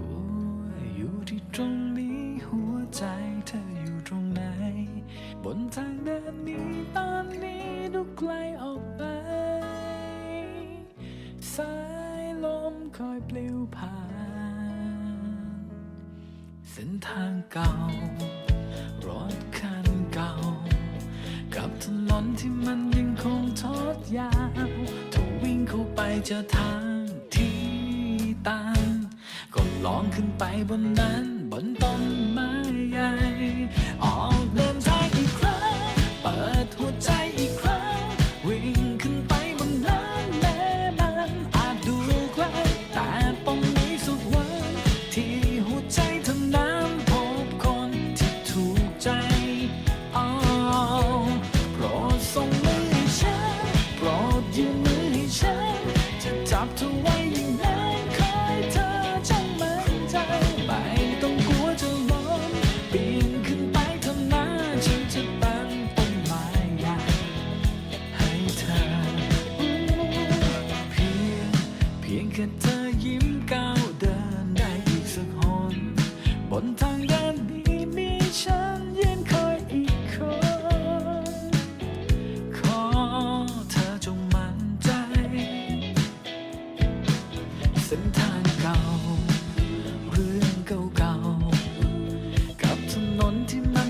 ัวอยู่ที่ตรงนี้หัวใจเธออยู่ตรงไหน บนทางเดินนี้ตอนนี้ดูไกลออกไป สายลมคอยปลิวผ่าน เส้นทางเก่า รถคันเก่า กับถนนที่มันยังคงทอดยาวถ้าวิ่งเข้าไปจะทาง ลองขึ้นไปบนนั้นบนต้นไม้ ถน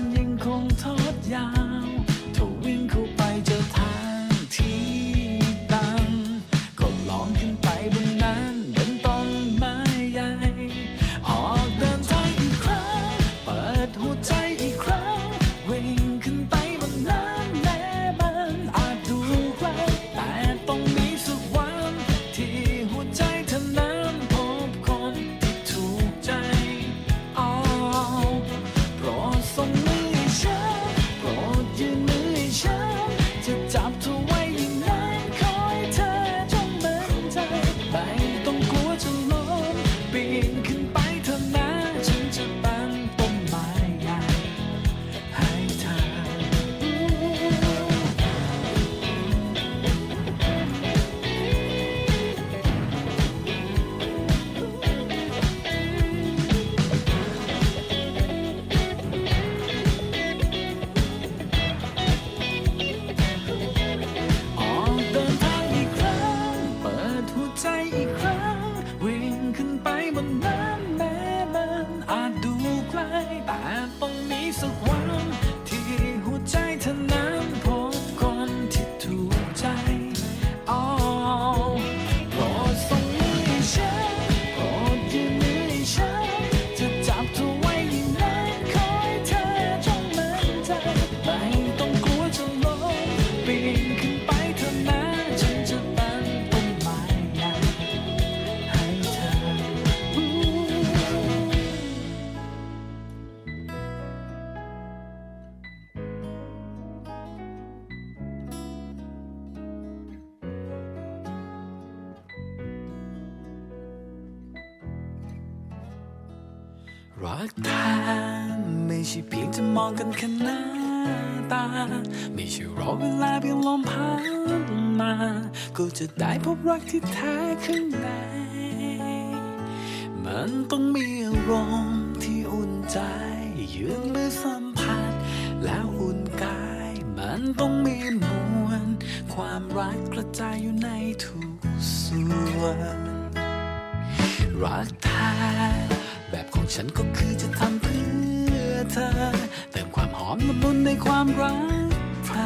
ต้องมี รักแท้ไม่ใช่เพียงจะมองกันแค่หน้าตา ไม่ใช่รอเวลาเพียงลมพัดมา ก็จะได้พบรักที่แท้ข้างใน มันต้องมีอารมณ์ที่อุ่นใจยืนมือสัมผัส แล้วอุ่นกาย มันต้องมีมวลความรักกระจายอยู่ในทุกส่วน รักแท้ ของฉันก็คือจะทำเพื่อเธอ เติมความหอมละมุนในความรักเธอ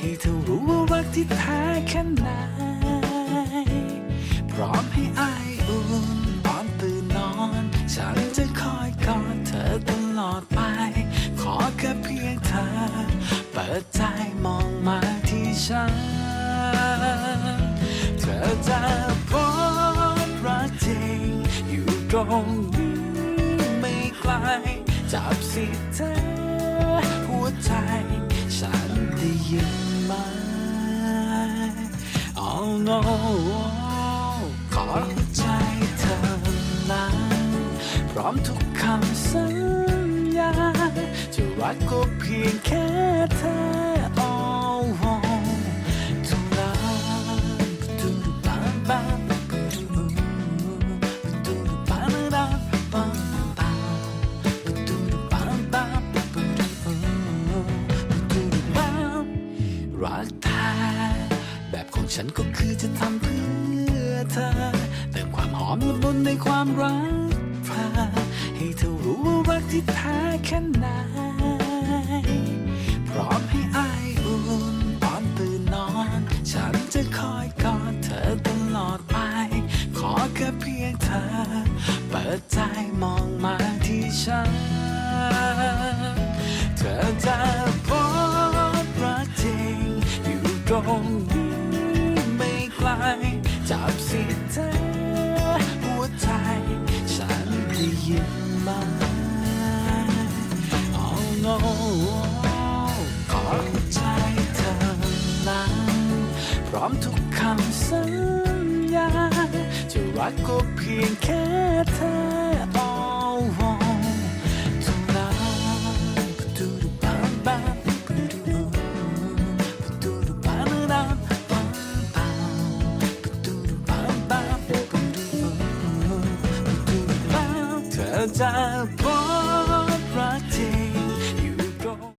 ให้เธอรู้ว่ารักที่แท้แค่ไหน พร้อมให้อายอุ่นตอนตื่นนอน ฉันจะคอยกอดเธอตลอดไป ขอแค่เพียงเธอ เปิดใจมองมาที่ฉัน เธอจะพบรักจริงอยู่ตรง จับสิเธอ หัวใจ ฉันได้ยินไหม Oh no ขอหัวใจเธอนั้นพร้อมทุกคำสัญญาจะรักก็เพียงแค่เธอ รักเธอแบบของฉันก็คือจะทำเพื่อเธอ เติมความหอมละมุนในความรักเธอให้เธอรู้ว่ารักที่แท้แค่ไหนพร้อมให้อายอุ่นตอนตื่นนอน ฉันจะคอยกอดเธอตลอดไป ขอแค่เพียงเธอ เปิดใจมองมาที่ฉัน เธอจะ อมทุกคำสัญญา จะรักก็เพียงแค่เธอ Oh เท่านั้นปะดูดูปามปามปะดูดูปะดูดูปามปามปามปามปะดูดูปามปามปะดูดูปะดูดูปามเธอจะ